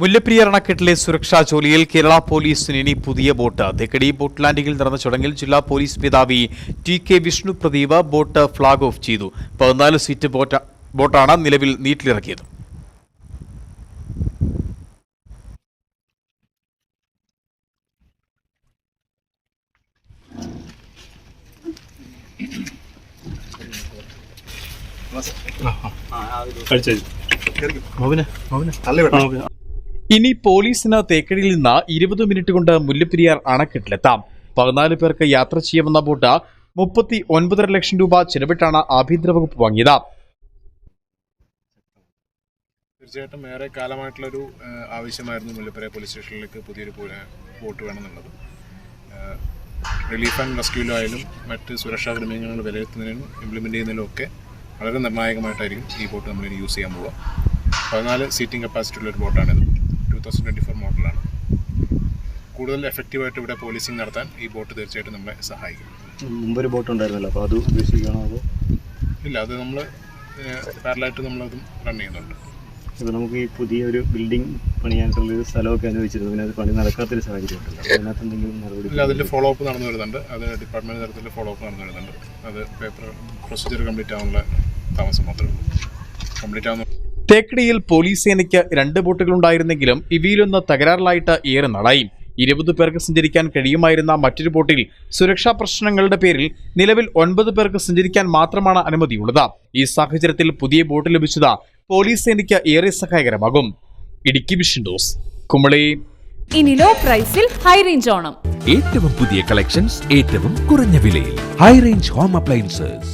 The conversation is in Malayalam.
മുല്ലപ്പെരിയാർ അണക്കെട്ടിലെ സുരക്ഷാ ജോലിയിൽ കേരള പോലീസിന് ഇനി പുതിയ ബോട്ട്. തെക്കടി ബോട്ട് ലാൻഡിംഗിൽ നടന്ന ചടങ്ങിൽ ജില്ലാ പോലീസ് മേധാവി T K Vishnu Pradeep boat flag off ചെയ്തു. പതിനാല് സീറ്റ് ബോട്ട് ബോട്ടാണ് നിലവിൽ നീറ്റിലിറക്കിയത് ഇനി പോലീസിന് തേക്കടിയിൽ നിന്ന് ഇരുപത് മിനിറ്റ് കൊണ്ട് മുല്ലപ്പെരിയാർ അണക്കെട്ടിലെത്താം. പതിനാല് പേർക്ക് യാത്ര ചെയ്യാമെന്ന ബോട്ട് മുപ്പത്തി ഒൻപതര ലക്ഷം രൂപ ചെലവിട്ടാണ് ആഭ്യന്തര വകുപ്പ് വാങ്ങിയത്. തീർച്ചയായിട്ടും ഏറെ കാലമായിട്ടുള്ളൊരു ആവശ്യമായിരുന്നു മുല്ലപ്പെരിയാർ പോലീസ് സ്റ്റേഷനിലേക്ക് പുതിയൊരു ബോട്ട് വേണമെന്നുള്ളത്. റിലീഫ് ആൻഡ് റെസ്ക്യൂലായാലും മറ്റ് സുരക്ഷാ ക്രമീകരണങ്ങൾ വിലയിരുത്തുന്നതിനും ഇംപ്ലിമെന്റ് ചെയ്യുന്നതിനും ഒക്കെ വളരെ നിർണായകമായിട്ടായിരിക്കും ഈ ബോട്ട് നമ്മൾ യൂസ് ചെയ്യാൻ പോവുക. പതിനാല് സീറ്റിംഗ് കപ്പാസിറ്റി ഉള്ള ഒരു ബോട്ടാണിത്. തൗസൻഡ് ട്വന്റി ഫോർ മോഡലാണ് കൂടുതൽ എഫക്റ്റീവായിട്ട് ഇവിടെ പോലീസിങ് നടത്താൻ ഈ ബോട്ട് തീർച്ചയായിട്ടും നമ്മളെ സഹായിക്കും. മുമ്പൊരു ബോട്ട് ഉണ്ടായിരുന്നല്ലോ അപ്പോൾ അത് ഉദ്ദേശിക്കുകയാണോ അതോ? ഇല്ല അത് നമ്മൾ പാരലായിട്ട് നമ്മളതും റൺ ചെയ്യുന്നുണ്ട്. ഇപ്പോൾ നമുക്ക് ഈ പുതിയൊരു ബിൽഡിംഗ് പണിയാനുള്ള ഒരു സ്ഥലമൊക്കെ അനുവദിച്ചിരുന്നു. പിന്നെ അത് പണി നടക്കാത്തൊരു സാഹചര്യം ഉണ്ടല്ലോ. അപ്പോൾ അതിനകത്ത് എന്തെങ്കിലും നടപടി ഇല്ല അതിന്റെ ഫോളോ അപ്പ് നടന്നു വരുന്നുണ്ട്. അത് ഡിപ്പാർട്ട്മെന്റ് തരത്തിൽ ഫോളോ അപ്പ് നടന്നു വരുന്നുണ്ട്. അത് പേപ്പർ പ്രൊസീജിയർ കംപ്ലീറ്റ് ആവാനുള്ള താമസം മാത്രമേ ഉള്ളൂ. കംപ്ലീറ്റ് ആവുന്ന തേക്കടിയിൽ പോലീസ് സേനയ്ക്ക് രണ്ട് ബോട്ടുകളുണ്ടായിരുന്നെങ്കിലും ഇവയിലൊന്ന് തകരാറിലായിട്ട് ഏറെ നാളായി. ഇരുപത് പേർക്ക് സഞ്ചരിക്കാൻ കഴിയുമായിരുന്ന മറ്റൊരു ബോട്ടിൽ സുരക്ഷാ പ്രശ്നങ്ങളുടെ പേരിൽ നിലവിൽ ഒൻപത് പേർക്ക് സഞ്ചരിക്കാൻ മാത്രമാണ് അനുമതിയുള്ളത്. ഈ സാഹചര്യത്തിൽ പുതിയ ബോട്ട് ലഭിച്ചത് പോലീസ് സേനയ്ക്ക് ഏറെ സഹായകരമാകും. ഇടുക്കി വിഷൻ ഡോസ് കുമളി. ഇനി ലോ പ്രൈസിൽ ഹൈ റേഞ്ച് ഓണം. ഏറ്റവും പുതിയ കളക്ഷൻസ് ഏറ്റവും കുറഞ്ഞ വിലയിൽ. High range home appliances